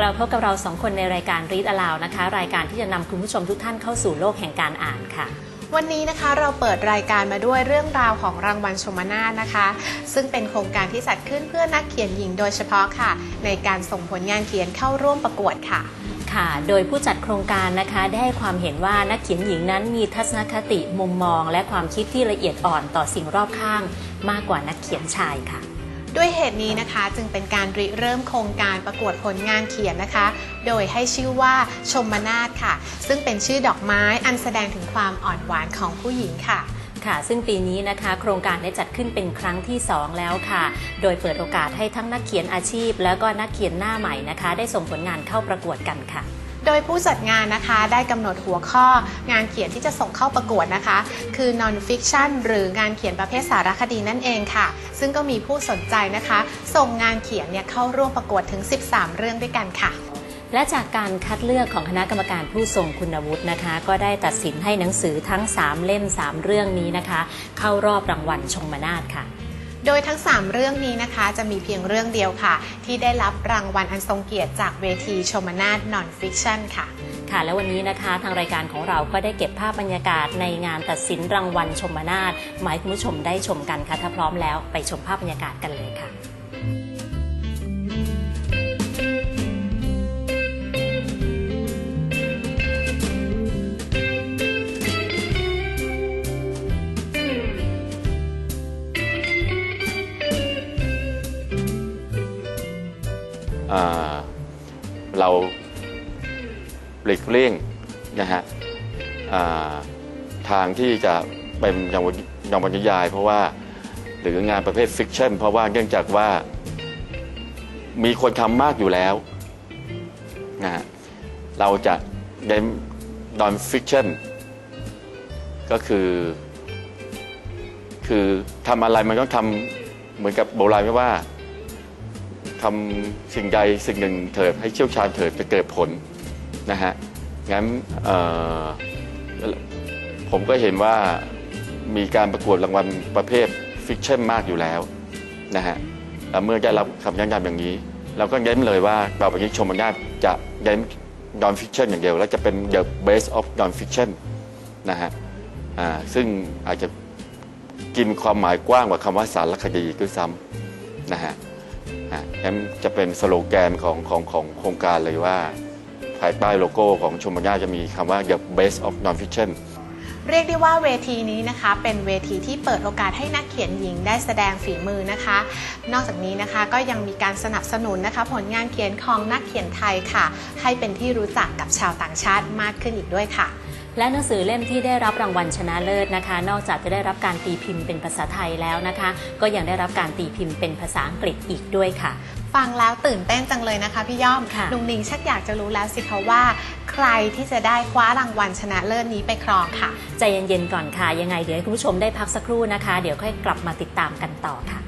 กลับมาพบกับเราสองคนในรายการ Read Aloud นะคะ รายการที่จะนำคุณผู้ชมทุกท่านเข้าสู่โลกแห่งการอ่านค่ะ วันนี้นะคะเราเปิดรายการมาด้วยเรื่องราวของรางวัลชมนาทนะคะ ซึ่งเป็นโครงการที่จัดขึ้นเพื่อนักเขียนหญิงโดยเฉพาะค่ะ ในการส่งผลงานเขียนเข้าร่วมประกวดค่ะค่ะ โดยผู้จัดโครงการนะคะได้ให้ความเห็นว่านักเขียนหญิงนั้นมีทัศนคติมุมมอง และความคิดที่ละเอียดอ่อนต่อสิ่งรอบข้าง มากกว่านักเขียนชายค่ะ ด้วยเหตุนี้นะคะจึงเป็นการริเริ่มโครงการประกวดผลงานเขียนนะคะ โดยให้ชื่อว่าชมนาทค่ะ ซึ่งเป็นชื่อดอกไม้อันแสดงถึงความอ่อนหวานของผู้หญิงค่ะค่ะซึ่งปีนี้นะคะโครงการได้จัดขึ้นเป็นครั้งที่ 2 แล้วค่ะ โดยเปิดโอกาสให้ทั้งนักเขียนอาชีพ แล้วก็นักเขียนหน้าใหม่นะคะ ได้ส่งผลงานเข้าประกวดกันค่ะ โดยผู้จัดงานนะคะได้กำหนดหัวข้องานเขียนที่จะส่งเข้าประกวดนะคะ คือ non fiction หรืองานเขียนประเภทสารคดีนั่นเองค่ะ ซึ่งก็มีผู้สนใจนะคะ ส่งงานเขียนเนี่ยเข้าร่วมประกวดถึง 13 เรื่องด้วยกันค่ะ และจากการคัดเลือกของคณะกรรมการผู้ทรงคุณวุฒินะคะ ก็ได้ตัดสินให้หนังสือทั้ง 3 เล่ม 3 เรื่องนี้นะคะ เข้ารอบรางวัลชมนาทค่ะ โดยทั้ง 3 เรื่องนี้นะคะ จะมีเพียงเรื่องเดียวค่ะ ที่ได้รับรางวัลอันทรงเกียรติจากเวทีชมนาฏนอนฟิคชั่นค่ะ ค่ะ และวันนี้นะคะทางรายการของเราก็ได้เก็บภาพบรรยากาศในงานตัดสินรางวัลชมนาฏหมายคุณผู้ชมได้ชมกันค่ะถ้าพร้อมแล้วไปชมภาพบรรยากาศกันเลยค่ะ เราหลีกเลี่ยงนะฮะทางที่จะเป็นอย่างวันอย่างบรรยาย เพราะว่าหรืองานประเภทฟิกชันเพราะว่าเนื่องจากว่ามีคนทำมากอยู่แล้วนะฮะเราจะเน้นนอนฟิกชันก็คือ คือทำอะไรมันต้องทำเหมือนกับโบราณว่า ทำสิ่งใดสิ่งหนึ่งเถิดให้เชี่ยวชาญเถิดจะเกิดผลนะฮะงั้นผมก็เห็นว่ามีการประกวดรางวัลประเภทฟิกชั่นมากอยู่แล้วนะฮะแล้วเมื่อได้รับคำแนะนำอย่างนี้ เราก็เน้นเลยว่าต่อไปนี้ชมนาทจะเน้น non fiction อย่างเดียว แล้วจะเป็น the base of non fiction นะฮะซึ่งอาจจะกินความหมายกว้างกว่าคำว่าสารคดีด้วยซ้ำนะฮะ อะจะเป็นสโลแกนของของของโครงการเลยว่าภายใต้โลโก้ของชมรมญาจะมีคำว่า the base of non-fiction เรียกได้ว่าเวทีนี้นะคะ เป็นเวทีที่เปิดโอกาสให้นักเขียนหญิงได้แสดงฝีมือนะคะ นอกจากนี้นะคะก็ยังมีการสนับสนุนนะคะ ผลงานเขียนของนักเขียนไทยค่ะ ให้เป็นที่รู้จักกับชาวต่างชาติมากขึ้นอีกด้วยค่ะ และหนังสือเล่มที่ได้รับรางวัลชนะเลิศนะคะ นอกจากจะได้รับการตีพิมพ์เป็นภาษาไทยแล้วนะคะ ก็ยังได้รับการตีพิมพ์เป็นภาษาอังกฤษอีกด้วยค่ะ ฟังแล้วตื่นเต้นจังเลยนะคะพี่ย่อมค่ะลุงนิงชักอยากจะรู้แล้วสิคะว่า ใครที่จะได้คว้ารางวัลชนะเลิศนี้ไปครองค่ะ ใจเย็นๆก่อนค่ะ ยังไงเดี๋ยวให้คุณผู้ชมได้พักสักครู่นะคะ เดี๋ยวค่อยกลับมาติดตามกันต่อค่ะ